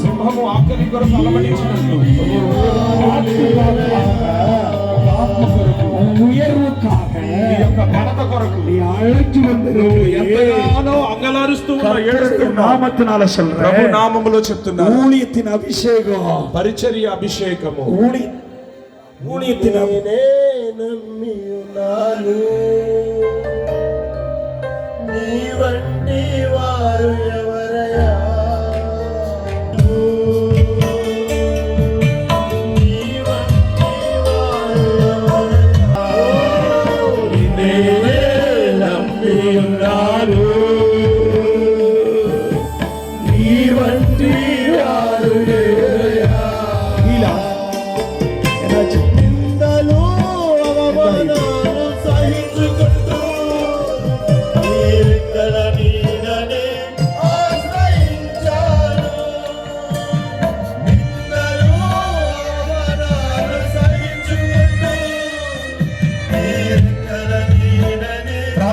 సింహము ఆకలి కొరకు అలవడించినట్లు. పరిచర్య అభిషేకము. నమ్మి ఉన్నాను నీ వారు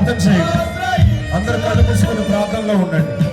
ప్రార్థన చేయండి. అందరు కళ్ళు మూసుకొని ప్రార్థనలో ఉండండి.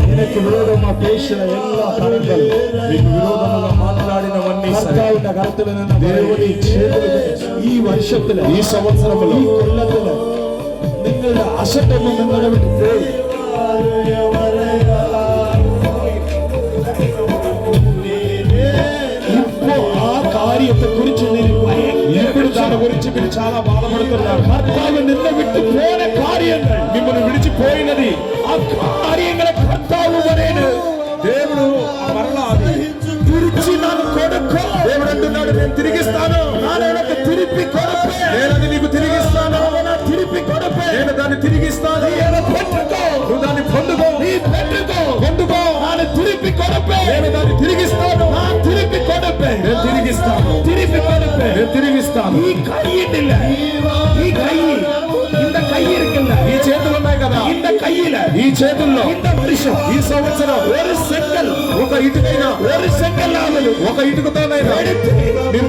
ನಿನಕ್ಕೆ ವಿರೋಧಮ ದೇಶದ ಎಲ್ಲ ತರಂಗలు మీకు విరోధముగా మాట్లాడినవన్నీ సర్కారుడ కర్తలైన దేవుని చేతులు ఈ വർഷത്തിലെ ఈ సంవత్సరములో ఈ కొల్లతిలో നിങ്ങളുടെ അസട്ടൊന്നും നിങ്ങളെ വിട്ട് പോയി దాన్ని గురించి మీరు చాలా బాధపడుతున్నారు కర్తావు నిన్న విట్టు పోయిన కార్యములు మిమ్మల్ని విడిచిపోయినది ఆ కార్యముల కర్తావు వరేను దేవుడు మరలా అది கை இல்ல கை இந்த கை இருக்குல்ல ఈ చేతులు ఉన్నాయి కదా. ఇంత కయ్యల ఈ చేతుల్లో ఇంత వర్షం ఈ సంవత్సరం ఒక సెక్కల్ ఒక ఇటుకైనా ఒక సెక్కల్ ఆమెలు. ఒక ఇటుకతోనైనా మీరు